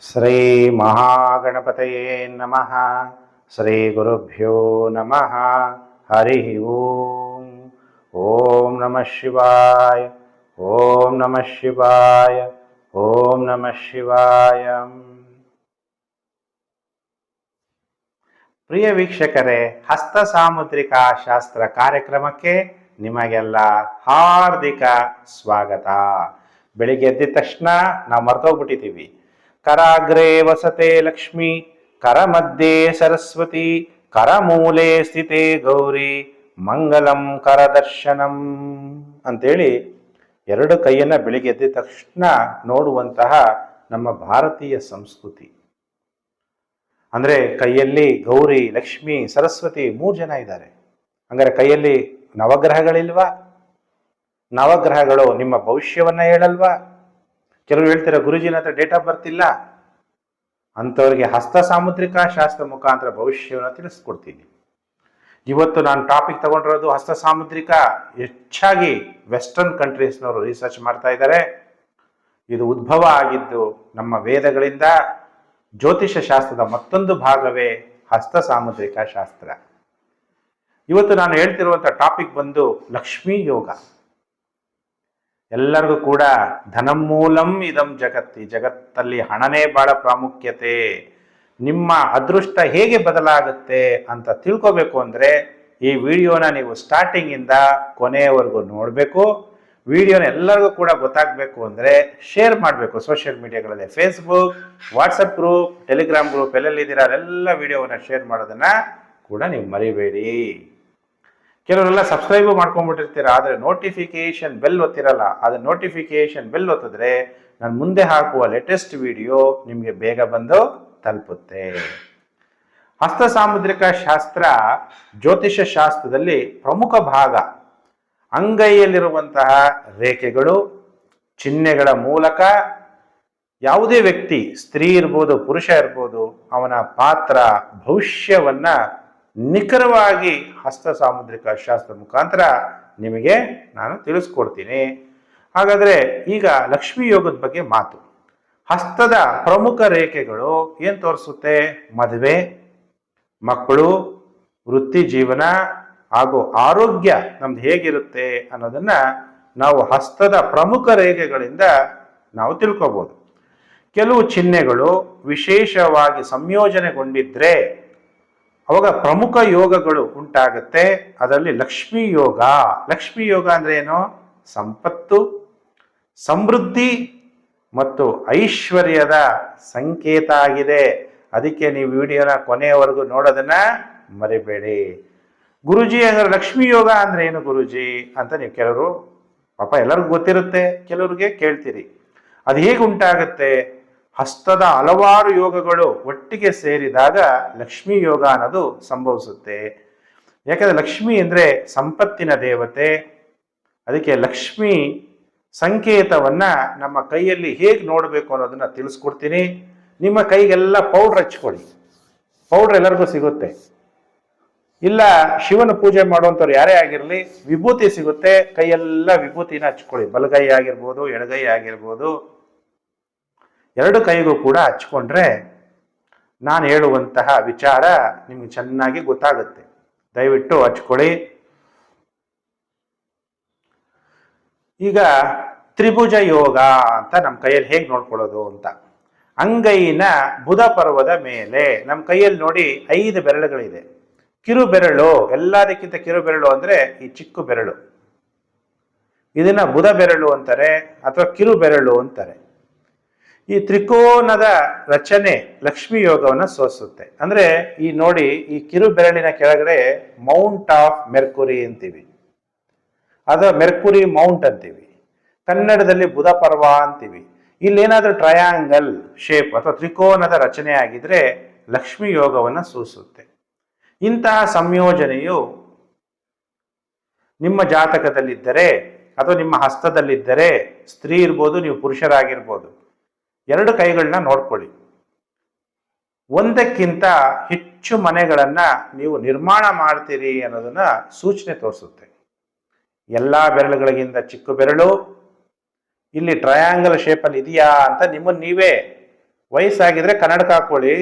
ಶ್ರೀ ಮಹಾಗಣಪತಯೇ ನಮಃ. ಶ್ರೀ ಗುರುಭ್ಯೋ ನಮಃ. ಹರಿ ಓಂ. ಓಂ ನಮಃ ಶಿವಾಯ. ಓಂ ನಮಃ ಶಿವಾಯ. ಓಂ ನಮಃ ಶಿವಾಯ. ಪ್ರಿಯ ವೀಕ್ಷಕರೇ, ಹಸ್ತ ಸಾಮುದ್ರಿಕ ಶಾಸ್ತ್ರ ಕಾರ್ಯಕ್ರಮಕ್ಕೆ ನಿಮಗೆಲ್ಲ ಹಾರ್ದಿಕ ಸ್ವಾಗತ. ಬೆಳಿಗ್ಗೆ ಎದ್ದ ತಕ್ಷಣ ನಾವು ಮರ್ತೋಗ್ಬಿಟ್ಟಿದ್ದೀವಿ. ಕರಾಗ್ರೇ ವಸತೆ ಲಕ್ಷ್ಮಿ ಕರ ಮಧ್ಯೆ ಸರಸ್ವತಿ, ಕರಮೂಲೆ ಸ್ಥಿತೆ ಗೌರಿ, ಮಂಗಲಂ ಕರದರ್ಶನಂ. ಅಂತೇಳಿ ಎರಡು ಕೈಯನ್ನು ಬೆಳಿಗ್ಗೆ ಎದ್ದ ತಕ್ಷಣ ನೋಡುವಂತಹ ನಮ್ಮ ಭಾರತೀಯ ಸಂಸ್ಕೃತಿ. ಅಂದರೆ ಕೈಯಲ್ಲಿ ಗೌರಿ, ಲಕ್ಷ್ಮಿ, ಸರಸ್ವತಿ ಮೂರು ಜನ ಇದ್ದಾರೆ. ಹಂಗಾರೆ ಕೈಯಲ್ಲಿ ನವಗ್ರಹಗಳಿಲ್ವಾ? ನವಗ್ರಹಗಳು ನಿಮ್ಮ ಭವಿಷ್ಯವನ್ನು ಹೇಳಲ್ವಾ? ಕೆಲವರು ಹೇಳ್ತಾರೆ, ಗುರುಜಿನ ಹತ್ರ ಡೇಟ್ ಆಫ್ ಬರ್ತ್ ಇಲ್ಲ. ಅಂಥವ್ರಿಗೆ ಹಸ್ತ ಸಾಮುದ್ರಿಕ ಶಾಸ್ತ್ರ ಮುಖಾಂತರ ಭವಿಷ್ಯವನ್ನು ತಿಳಿಸ್ಕೊಡ್ತೀನಿ. ಇವತ್ತು ನಾನು ಟಾಪಿಕ್ ತಗೊಂಡಿರೋದು ಹಸ್ತ ಸಾಮುದ್ರಿಕ. ಹೆಚ್ಚಾಗಿ ವೆಸ್ಟರ್ನ್ ಕಂಟ್ರೀಸ್ನವರು ರಿಸರ್ಚ್ ಮಾಡ್ತಾ ಇದ್ದಾರೆ. ಇದು ಉದ್ಭವ ಆಗಿದ್ದು ನಮ್ಮ ವೇದಗಳಿಂದ ಜ್ಯೋತಿಷ ಶಾಸ್ತ್ರದ ಮತ್ತೊಂದು ಭಾಗವೇ ಹಸ್ತ ಸಾಮುದ್ರಿಕ ಶಾಸ್ತ್ರ. ಇವತ್ತು ನಾನು ಹೇಳ್ತಿರುವಂಥ ಟಾಪಿಕ್ ಬಂದು ಲಕ್ಷ್ಮೀ ಯೋಗ ಎಲ್ಲರಿಗೂ ಕೂಡ ಧನಮೂಲಂ ಇದಂ ಜಗತ್ತಿ. ಜಗತ್ತಲ್ಲಿ ಹಣನೇ ಬಹಳ ಪ್ರಾಮುಖ್ಯತೆ. ನಿಮ್ಮ ಅದೃಷ್ಟ ಹೇಗೆ ಬದಲಾಗುತ್ತೆ ಅಂತ ತಿಳ್ಕೋಬೇಕು ಅಂದರೆ ಈ ವಿಡಿಯೋನ ನೀವು ಸ್ಟಾರ್ಟಿಂಗಿಂದ ಕೊನೆಯವರೆಗೂ ನೋಡಬೇಕು. ವಿಡಿಯೋನ ಎಲ್ಲರಿಗೂ ಕೂಡ ಗೊತ್ತಾಗಬೇಕು ಅಂದರೆ ಶೇರ್ ಮಾಡಬೇಕು social ಮೀಡಿಯಾಗಳಲ್ಲಿ Facebook WhatsApp group Telegram group ಎಲ್ಲೆಲ್ಲಿದ್ದೀರಾ? ಅದೆಲ್ಲ ವಿಡಿಯೋವನ್ನು ಶೇರ್ ಮಾಡೋದನ್ನು ಕೂಡ ನೀವು ಮರಿಬೇಡಿ. ಕೆಲವರೆಲ್ಲ ಸಬ್ಸ್ಕ್ರೈಬ್ ಮಾಡ್ಕೊಂಡ್ಬಿಟ್ಟಿರ್ತೀರ, ಆದರೆ ನೋಟಿಫಿಕೇಶನ್ ಬೆಲ್ ಒತ್ತಿರಲ್ಲ. ಅದು ನೋಟಿಫಿಕೇಶನ್ ಬೆಲ್ ಒತ್ತಿದ್ರೆ ನಾನು ಮುಂದೆ ಹಾಕುವ ಲೇಟೆಸ್ಟ್ ವಿಡಿಯೋ ನಿಮಗೆ ಬೇಗ ಬಂದು ತಲುಪುತ್ತೆ. ಹಸ್ತ ಸಾಮುದ್ರಿಕ ಶಾಸ್ತ್ರ, ಜ್ಯೋತಿಷ ಶಾಸ್ತ್ರದಲ್ಲಿ ಪ್ರಮುಖ ಭಾಗ. ಅಂಗೈಯಲ್ಲಿರುವಂತಹ ರೇಖೆಗಳು, ಚಿಹ್ನೆಗಳ ಮೂಲಕ ಯಾವುದೇ ವ್ಯಕ್ತಿ, ಸ್ತ್ರೀ ಇರ್ಬೋದು, ಪುರುಷ ಇರ್ಬೋದು, ಅವನ ಪಾತ್ರ, ಭವಿಷ್ಯವನ್ನ ನಿಖರವಾಗಿ ಹಸ್ತ ಸಾಮುದ್ರಿಕ ಶಾಸ್ತ್ರ ಮುಖಾಂತರ ನಿಮಗೆ ನಾನು ತಿಳಿಸ್ಕೊಡ್ತೀನಿ. ಹಾಗಾದರೆ ಈಗ ಲಕ್ಷ್ಮೀ ಯೋಗದ ಬಗ್ಗೆ ಮಾತು. ಹಸ್ತದ ಪ್ರಮುಖ ರೇಖೆಗಳು ಏನು ತೋರಿಸುತ್ತೆ? ಮದುವೆ, ಮಕ್ಕಳು, ವೃತ್ತಿ ಜೀವನ ಹಾಗೂ ಆರೋಗ್ಯ ನಮ್ದು ಹೇಗಿರುತ್ತೆ ಅನ್ನೋದನ್ನ ನಾವು ಹಸ್ತದ ಪ್ರಮುಖ ರೇಖೆಗಳಿಂದ ನಾವು ತಿಳ್ಕೊಬೋದು. ಕೆಲವು ಚಿಹ್ನೆಗಳು ವಿಶೇಷವಾಗಿ ಸಂಯೋಜನೆಗೊಂಡಿದ್ರೆ ಅವಾಗ ಪ್ರಮುಖ ಯೋಗಗಳು ಉಂಟಾಗುತ್ತೆ. ಅದರಲ್ಲಿ ಲಕ್ಷ್ಮೀ ಯೋಗ. ಲಕ್ಷ್ಮೀ ಯೋಗ ಅಂದ್ರೆ ಏನು? ಸಂಪತ್ತು, ಸಮೃದ್ಧಿ ಮತ್ತು ಐಶ್ವರ್ಯದ ಸಂಕೇತ ಆಗಿದೆ. ಅದಕ್ಕೆ ನೀವು ವಿಡಿಯೋನ ಕೊನೆಯವರೆಗೂ ನೋಡೋದನ್ನ ಮರಿಬೇಡಿ. ಗುರುಜಿ ಅಂದ್ರೆ ಲಕ್ಷ್ಮೀ ಯೋಗ ಅಂದ್ರೆ ಏನು ಗುರುಜಿ ಅಂತ ನೀವು ಕೆಲವರು ಪಾಪ ಎಲ್ಲರಿಗೂ ಗೊತ್ತಿರುತ್ತೆ. ಕೆಲವ್ರಿಗೆ ಕೇಳ್ತೀರಿ. ಅದು ಹೇಗೆ ಉಂಟಾಗುತ್ತೆ? ಹಸ್ತದ ಹಲವಾರು ಯೋಗಗಳು ಒಟ್ಟಿಗೆ ಸೇರಿದಾಗ ಲಕ್ಷ್ಮೀ ಯೋಗ ಅನ್ನೋದು ಸಂಭವಿಸುತ್ತೆ. ಯಾಕಂದ್ರೆ ಲಕ್ಷ್ಮಿ ಅಂದ್ರೆ ಸಂಪತ್ತಿನ ದೇವತೆ. ಅದಕ್ಕೆ ಲಕ್ಷ್ಮಿ ಸಂಕೇತವನ್ನ ನಮ್ಮ ಕೈಯಲ್ಲಿ ಹೇಗೆ ನೋಡಬೇಕು ಅನ್ನೋದನ್ನ ತಿಳಿಸ್ಕೊಡ್ತೀನಿ. ನಿಮ್ಮ ಕೈಗೆಲ್ಲ ಪೌಡ್ರ್ ಹಚ್ಕೊಳ್ಳಿ. ಪೌಡ್ರ್ ಎಲ್ಲರಿಗೂ ಸಿಗುತ್ತೆ. ಇಲ್ಲ ಶಿವನ ಪೂಜೆ ಮಾಡುವಂಥವ್ರು ಯಾರೇ ಆಗಿರಲಿ, ವಿಭೂತಿ ಸಿಗುತ್ತೆ. ಕೈಯೆಲ್ಲ ವಿಭೂತಿನ ಹಚ್ಕೊಳ್ಳಿ. ಬಲಗೈ ಆಗಿರ್ಬೋದು, ಎಡಗೈ ಆಗಿರ್ಬೋದು. ಎರಡು ಕೈಗೂ ಕೂಡ ಹಚ್ಕೊಂಡ್ರೆ ನಾನು ಹೇಳುವಂತಹ ವಿಚಾರ ನಿಮ್ಗೆ ಚೆನ್ನಾಗಿ ಗೊತ್ತಾಗುತ್ತೆ. ದಯವಿಟ್ಟು ಹಚ್ಕೊಳ್ಳಿ. ಈಗ ತ್ರಿಭುಜ ಯೋಗ ಅಂತ ನಮ್ಮ ಕೈಯಲ್ಲಿ ಹೇಗೆ ನೋಡ್ಕೊಳ್ಳೋದು ಅಂತ. ಅಂಗೈನ ಬುಧ ಪರ್ವದ ಮೇಲೆ ನಮ್ಮ ಕೈಯಲ್ಲಿ ನೋಡಿ ಐದು ಬೆರಳುಗಳಿದೆ. ಕಿರು ಬೆರಳು ಎಲ್ಲದಕ್ಕಿಂತ ಕಿರು ಬೆರಳು ಅಂದರೆ ಈ ಚಿಕ್ಕ ಬೆರಳು. ಇದನ್ನ ಬುಧ ಬೆರಳು ಅಂತಾರೆ ಅಥವಾ ಕಿರು ಬೆರಳು ಅಂತಾರೆ. ಈ ತ್ರಿಕೋನದ ರಚನೆ ಲಕ್ಷ್ಮಿ ಯೋಗವನ್ನು ಸೋಸುತ್ತೆ. ಅಂದ್ರೆ ಈ ನೋಡಿ ಈ ಕಿರು ಬೆರಳಿನ ಕೆಳಗಡೆ ಮೌಂಟ್ ಆಫ್ ಮೆರ್ಕುರಿ ಅಂತೀವಿ. ಅದ ಮೆರ್ಕುರಿ ಮೌಂಟ್ ಅಂತೀವಿ. ಕನ್ನಡದಲ್ಲಿ ಬುಧ ಪರ್ವ ಅಂತೀವಿ. ಇಲ್ಲೇನಾದ್ರೂ ಟ್ರಯಾಂಗಲ್ ಶೇಪ್ ಅಥವಾ ತ್ರಿಕೋನದ ರಚನೆ ಆಗಿದ್ರೆ ಲಕ್ಷ್ಮಿ ಯೋಗವನ್ನು ಸೂಸುತ್ತೆ. ಇಂತಹ ಸಂಯೋಜನೆಯು ನಿಮ್ಮ ಜಾತಕದಲ್ಲಿದ್ದರೆ ಅಥವಾ ನಿಮ್ಮ ಹಸ್ತದಲ್ಲಿದ್ದರೆ ಸ್ತ್ರೀ ಇರ್ಬೋದು, ನೀವು ಪುರುಷರಾಗಿರ್ಬೋದು. ಎರಡು ಕೈಗಳನ್ನ ನೋಡ್ಕೊಳ್ಳಿ. ಒಂದಕ್ಕಿಂತ ಹೆಚ್ಚು ಮನೆಗಳನ್ನ ನೀವು ನಿರ್ಮಾಣ ಮಾಡ್ತೀರಿ ಅನ್ನೋದನ್ನ ಸೂಚನೆ ತೋರಿಸುತ್ತೆ. ಎಲ್ಲ ಬೆರಳುಗಳಿಗಿಂತ ಚಿಕ್ಕ ಬೆರಳು, ಇಲ್ಲಿ ಟ್ರಯಾಂಗಲ್ ಶೇಪಲ್ಲಿ ಇದೆಯಾ ಅಂತ ನಿಮ್ಮನ್ನು ನೀವೇ ವಯಸ್ಸಾಗಿದ್ರೆ ಕನ್ನಡಕ ಹಾಕೊಳ್ಳಿ.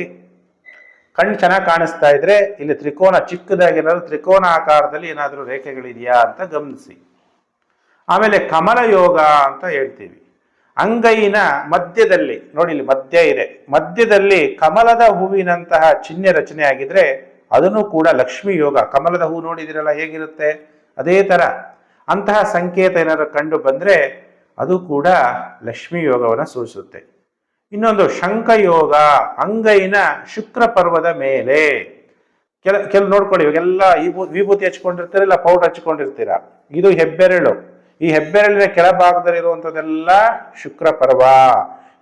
ಕಣ್ಣು ಚೆನ್ನಾಗಿ ಕಾಣಿಸ್ತಾ ಇದ್ರೆ ಇಲ್ಲಿ ತ್ರಿಕೋನ ಚಿಕ್ಕದಾಗಿರೋದು ತ್ರಿಕೋನ ಆಕಾರದಲ್ಲಿ ಏನಾದರೂ ರೇಖೆಗಳಿದೆಯಾ ಅಂತ ಗಮನಿಸಿ. ಆಮೇಲೆ ಕಮಲ ಯೋಗ ಅಂತ ಹೇಳ್ತೀವಿ. ಅಂಗೈನ ಮಧ್ಯದಲ್ಲಿ, ನೋಡಿ ಇಲ್ಲಿ ಮಧ್ಯ ಇದೆ, ಮಧ್ಯದಲ್ಲಿ ಕಮಲದ ಹೂವಿನಂತಹ ಚಿಹ್ನೆ ರಚನೆ ಆಗಿದ್ರೆ ಅದನ್ನು ಕೂಡ ಲಕ್ಷ್ಮಿ ಯೋಗ, ಕಮಲದ ಹೂ ನೋಡಿದಿರಲ್ಲ ಹೇಗಿರುತ್ತೆ? ಅದೇ ತರ. ಅಂತಹ ಸಂಕೇತ ಏನಾದರೂ ಕಂಡು ಬಂದ್ರೆ ಅದು ಕೂಡ ಲಕ್ಷ್ಮಿ ಯೋಗವನ್ನು ಸೂಚಿಸುತ್ತೆ. ಇನ್ನೊಂದು ಶಂಖಯೋಗ ಅಂಗೈನ ಶುಕ್ರ ಪರ್ವದ ಮೇಲೆ. ಕೆಲ ಕೆಲ ನೋಡ್ಕೊಳ್ಳಿ, ಇವಾಗೆಲ್ಲ ವಿಭೂತಿ ಹಚ್ಕೊಂಡಿರ್ತೀರ ಇಲ್ಲ ಪೌಡರ್ ಹಚ್ಕೊಂಡಿರ್ತೀರ? ಇದು ಹೆಬ್ಬೆರಳು. ಈ ಹೆಬ್ಬೆರಳಿನ ಕೆಳಭಾಗದಲ್ಲಿರುವಂಥದ್ದೆಲ್ಲ ಶುಕ್ರ ಪರ್ವ.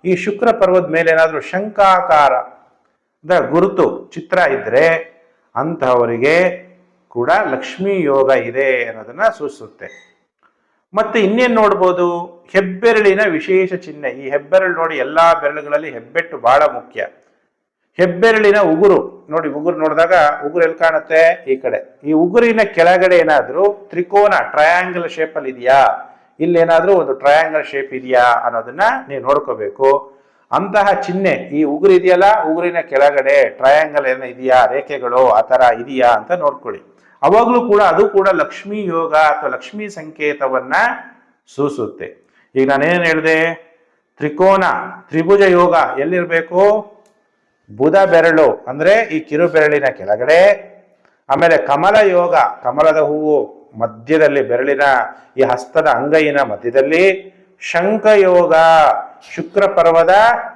ಈ ಶುಕ್ರ ಪರ್ವದ ಮೇಲೆ ಏನಾದರೂ ಶಂಕಾಕಾರದ ಗುರುತು, ಚಿತ್ರ ಇದ್ರೆ ಅಂತಹವರಿಗೆ ಕೂಡ ಲಕ್ಷ್ಮೀ ಯೋಗ ಇದೆ ಅನ್ನೋದನ್ನ ಸೂಚಿಸುತ್ತೆ. ಮತ್ತೆ ಇನ್ನೇನು ನೋಡ್ಬೋದು? ಹೆಬ್ಬೆರಳಿನ ವಿಶೇಷ ಚಿಹ್ನೆ. ಈ ಹೆಬ್ಬೆರಳು ನೋಡಿ ಎಲ್ಲಾ ಬೆರಳುಗಳಲ್ಲಿ ಹೆಬ್ಬೆಟ್ಟು ಬಹಳ ಮುಖ್ಯ. ಹೆಬ್ಬೆರಳಿನ ಉಗುರು. ನೋಡಿ ಉಗುರು ನೋಡಿದಾಗ ಉಗುರು ಎಲ್ಲಿ ಕಾಣುತ್ತೆ? ಈ ಕಡೆ. ಈ ಉಗುರಿನ ಕೆಳಗಡೆ ಏನಾದ್ರೂ ತ್ರಿಕೋನ ಟ್ರಯಾಂಗಲ್ ಶೇಪ್ ಅಲ್ಲಿ ಇದೆಯಾ? ಇಲ್ಲಿ ಏನಾದ್ರೂ ಒಂದು ಟ್ರಯಾಂಗಲ್ ಶೇಪ್ ಇದೆಯಾ ಅನ್ನೋದನ್ನ ನೀವು ನೋಡ್ಕೋಬೇಕು. ಅಂತಹ ಚಿಹ್ನೆ, ಈ ಉಗುರು ಇದೆಯಲ್ಲ? ಉಗುರಿನ ಕೆಳಗಡೆ ಟ್ರಯಾಂಗಲ್ ಏನೋ ಇದೆಯಾ? ರೇಖೆಗಳು ಆ ಥರ ಇದೆಯಾ ಅಂತ ನೋಡ್ಕೊಳ್ಳಿ. ಅವಾಗಲೂ ಕೂಡ ಅದು ಕೂಡ ಲಕ್ಷ್ಮೀ ಯೋಗ ಅಥವಾ ಲಕ್ಷ್ಮೀ ಸಂಕೇತವನ್ನ ಸೂಸುತ್ತೆ. ಈಗ ನಾನೇನು ಹೇಳಿದೆ? ತ್ರಿಕೋನ, ತ್ರಿಭುಜ ಯೋಗ ಎಲ್ಲಿರಬೇಕು? ಬುಧ ಬೆರಳು, ಅಂದ್ರೆ ಈ ಕಿರು ಬೆರಳಿನ ಕೆಳಗಡೆ. ಆಮೇಲೆ ಕಮಲ ಯೋಗ, ಕಮಲದ ಹೂವು. ಮಧ್ಯದಲ್ಲಿ ಬೆರಳಿನ ಈ ಹಸ್ತದ ಅಂಗೈನ ಮಧ್ಯದಲ್ಲಿ ಶಂಖಯೋಗ ಶುಕ್ರ ಪರ್ವದ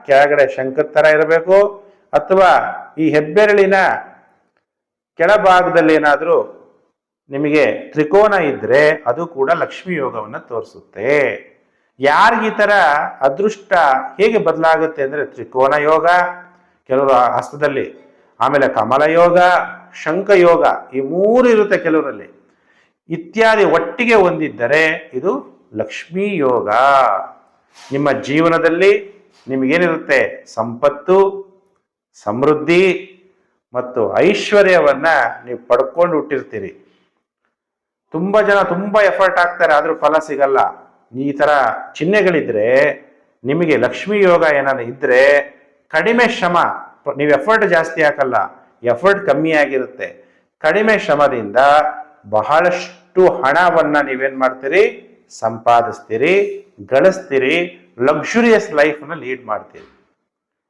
ಕೆಳಗಡೆ ಶಂಖದ ತರ ಇರಬೇಕು. ಅಥವಾ ಈ ಹೆಬ್ಬೆರಳಿನ ಕೆಳಭಾಗದಲ್ಲಿ ಏನಾದರೂ ನಿಮಗೆ ತ್ರಿಕೋನ ಇದ್ದರೆ ಅದು ಕೂಡ ಲಕ್ಷ್ಮಿ ಯೋಗವನ್ನು ತೋರಿಸುತ್ತೆ. ಯಾರಿಗೆ ಈ ಥರ ಅದೃಷ್ಟ ಹೇಗೆ ಬದಲಾಗುತ್ತೆ ಅಂದ್ರೆ ತ್ರಿಕೋನ ಯೋಗ, ಕೆಲವರು ಹಸ್ತದಲ್ಲಿ ಆಮೇಲೆ ಕಮಲ ಯೋಗ ಶಂಖ ಯೋಗ ಈ ಮೂರು ಇರುತ್ತೆ ಕೆಲವರಲ್ಲಿ. ಇತ್ಯಾದಿ ಒಟ್ಟಿಗೆ ಹೊಂದಿದ್ದರೆ ಇದು ಲಕ್ಷ್ಮೀ ಯೋಗ. ನಿಮ್ಮ ಜೀವನದಲ್ಲಿ ನಿಮಗೇನಿರುತ್ತೆ? ಸಂಪತ್ತು, ಸಮೃದ್ಧಿ ಮತ್ತು ಐಶ್ವರ್ಯವನ್ನ ನೀವು ಪಡ್ಕೊಂಡು ಹುಟ್ಟಿರ್ತೀರಿ. ತುಂಬ ಜನ ತುಂಬ ಎಫರ್ಟ್ ಹಾಕ್ತಾರೆ, ಆದರೂ ಫಲ ಸಿಗಲ್ಲ. ಈ ತರ ಚಿಹ್ನೆಗಳಿದ್ರೆ, ನಿಮಗೆ ಲಕ್ಷ್ಮೀ ಯೋಗ ಏನಾದ್ರು ಇದ್ದರೆ ಕಡಿಮೆ ಶ್ರಮ, ನೀವು ಎಫರ್ಟ್ ಜಾಸ್ತಿ ಹಾಕಲ್ಲ ಎಫರ್ಟ್ ಕಮ್ಮಿ ಆಗಿರುತ್ತೆ. ಕಡಿಮೆ ಶ್ರಮದಿಂದ ಬಹಳಷ್ಟು ಹಣವನ್ನ ನೀವೇನ್ ಮಾಡ್ತೀರಿ? ಸಂಪಾದಿಸ್ತೀರಿ, ಗಳಿಸ್ತೀರಿ ಲಕ್ಸುರಿಯಸ್ನ ಲೀಡ್ ಮಾಡ್ತೀರಿ.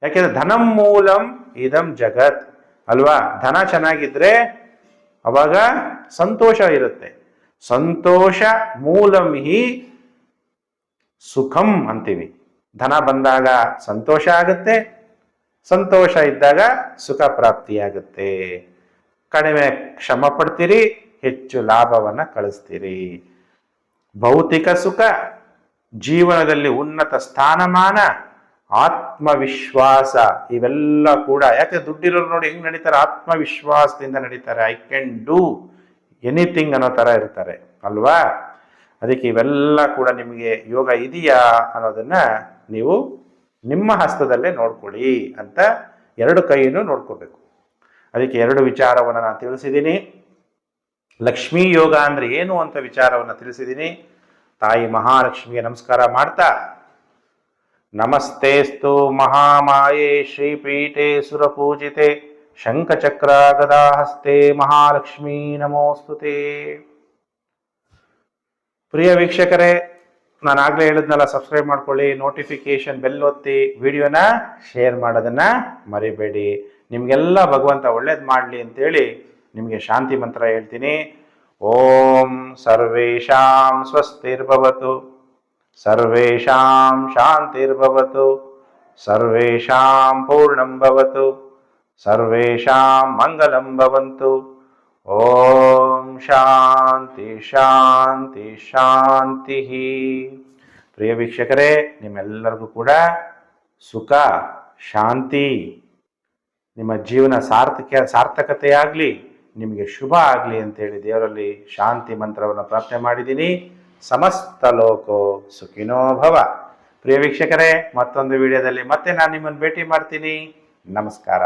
ಯಾಕೆಂದ್ರೆ ಧನಂ ಮೂಲಂ ಇದಂ ಜಗತ್, ಅಲ್ವಾ? ಧನ ಚೆನ್ನಾಗಿದ್ರೆ ಅವಾಗ ಸಂತೋಷ ಇರುತ್ತೆ. ಸಂತೋಷ ಮೂಲಂ ಹಿ ಸುಖಂ ಅಂತೀವಿ. ಧನ ಬಂದಾಗ ಸಂತೋಷ ಆಗುತ್ತೆ, ಸಂತೋಷ ಇದ್ದಾಗ ಸುಖ ಪ್ರಾಪ್ತಿಯಾಗುತ್ತೆ. ಕಡಿಮೆ ಕ್ಷಮ ಪಡ್ತೀರಿ ಹೆಚ್ಚು ಲಾಭವನ್ನು ಕಳಿಸ್ತೀರಿ. ಭೌತಿಕ ಸುಖ, ಜೀವನದಲ್ಲಿ ಉನ್ನತ ಸ್ಥಾನಮಾನ, ಆತ್ಮವಿಶ್ವಾಸ, ಇವೆಲ್ಲ ಕೂಡ ಯಾಕೆ ದುಡ್ಡಿರೋರು ನೋಡಿ ಹೆಂಗ್ ನಡೀತಾರೆ? ಆತ್ಮವಿಶ್ವಾಸದಿಂದ ನಡೀತಾರೆ. ಐ ಕ್ಯಾನ್ ಡೂ ಎನಿಥಿಂಗ್ ಅನ್ನೋ ತರ ಇರ್ತಾರೆ. ಅಲ್ವಾ? ಅದಕ್ಕೆ ಇವೆಲ್ಲ ಕೂಡ ನಿಮಗೆ ಯೋಗ ಇದೆಯಾ ಅನ್ನೋದನ್ನ ನೀವು ನಿಮ್ಮ ಹಸ್ತದಲ್ಲೇ ನೋಡ್ಕೊಳ್ಳಿ ಅಂತ ಎರಡು ಕೈಯನ್ನು ನೋಡ್ಕೋಬೇಕು. ಅದಕ್ಕೆ ಎರಡು ವಿಚಾರವನ್ನು ನಾನು ತಿಳಿಸಿದ್ದೀನಿ. ಲಕ್ಷ್ಮೀ ಯೋಗ ಅಂದರೆ ಏನು ಅಂತ ವಿಚಾರವನ್ನು ತಿಳಿಸಿದ್ದೀನಿ ತಾಯಿ ಮಹಾಲಕ್ಷ್ಮಿಗೆ ನಮಸ್ಕಾರ ಮಾಡ್ತಾ. ನಮಸ್ತೆಸ್ತು ಮಹಾಮಾಯೆ ಶ್ರೀಪೀಠೆ ಸುರಪೂಜಿತೆ. ಶಂಖಚಕ್ರ ಗದಾಹಸ್ತೆ ಮಹಾಲಕ್ಷ್ಮೀ ನಮೋಸ್ತುತೆ. ಪ್ರಿಯ ವೀಕ್ಷಕರೇ ನಾನು ಆಗಲೇ ಹೇಳಿದ್ನಲ್ಲ ಸಬ್ಸ್ಕ್ರೈಬ್ ಮಾಡ್ಕೊಳ್ಳಿ ನೋಟಿಫಿಕೇಶನ್ ಬೆಲ್ ಒತ್ತಿ ವಿಡಿಯೋನ ಶೇರ್ ಮಾಡೋದನ್ನ ಮರಿಬೇಡಿ. ನಿಮಗೆಲ್ಲ ಭಗವಂತ ಒಳ್ಳೇದು ಮಾಡಲಿ ಅಂತೇಳಿ ನಿಮಗೆ ಶಾಂತಿ ಮಂತ್ರ ಹೇಳ್ತೀನಿ. ಓಂ ಸರ್ವೇಷಾಂ ಸ್ವಸ್ತಿರ್ಭವತು. ಸರ್ವೇಷಾಂ ಶಾಂತಿರ್ಭವತು. ಸರ್ವೇಷಾಂ ಪೂರ್ಣಂ ಭವತು. ಸರ್ವೇಷಾಂ ಮಂಗಲಂ ಭವಂತು. ಓಂ ಶಾಂತಿ ಶಾಂತಿ ಶಾಂತಿ. ಪ್ರಿಯ ವೀಕ್ಷಕರೇ, ನಿಮ್ಮೆಲ್ಲರಿಗೂ ಕೂಡ ಸುಖ, ಶಾಂತಿ, ನಿಮ್ಮ ಜೀವನ ಸಾರ್ಥಕ, ಸಾರ್ಥಕತೆಯಾಗಲಿ. ನಿಮಗೆ ಶುಭ ಆಗಲಿ ಅಂತೇಳಿ ದೇವರಲ್ಲಿ ಶಾಂತಿ ಮಂತ್ರವನ್ನು ಪ್ರಾರ್ಥನೆ ಮಾಡಿದ್ದೀನಿ. ಸಮಸ್ತ ಲೋಕೋ ಸುಖಿನೋ ಭವ. ಪ್ರಿಯ ವೀಕ್ಷಕರೇ, ಮತ್ತೊಂದು ವಿಡಿಯೋದಲ್ಲಿ ಮತ್ತೆ ನಾನು ನಿಮ್ಮನ್ನು ಭೇಟಿ ಮಾಡ್ತೀನಿ. ನಮಸ್ಕಾರ.